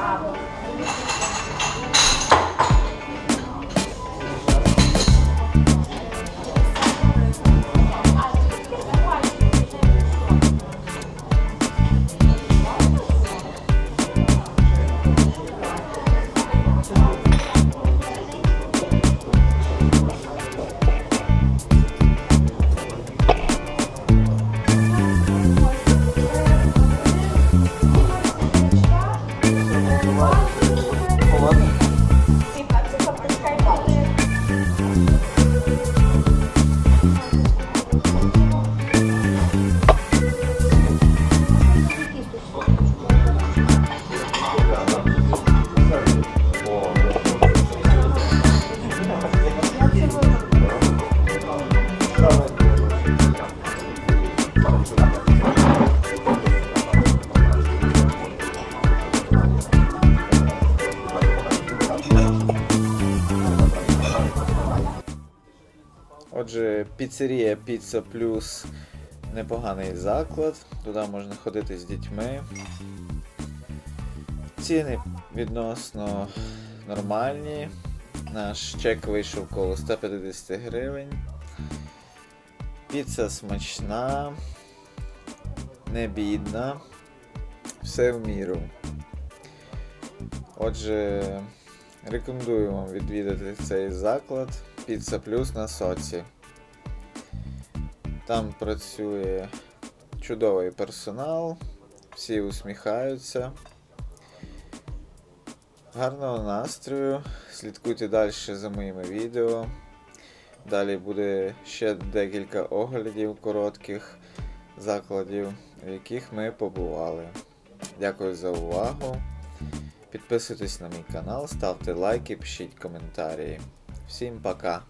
差不多。Отже, піцерія Піца Плюс непоганий заклад, туди можна ходити з дітьми. Ціни відносно нормальні. Наш чек вийшов коло 150 гривень. Піца смачна, не бідна, все в міру. Отже, рекомендую вам відвідати цей заклад Pizza Plus на соці. Там працює чудовий персонал, всі усміхаються. Гарного настрою. Слідкуйте далі за моїми відео. Далі буде ще декілька оглядів коротких закладів, в яких ми побували. Дякую за увагу. Підписуйтесь на мій канал, ставте лайки, пишіть коментарі. Всім пока!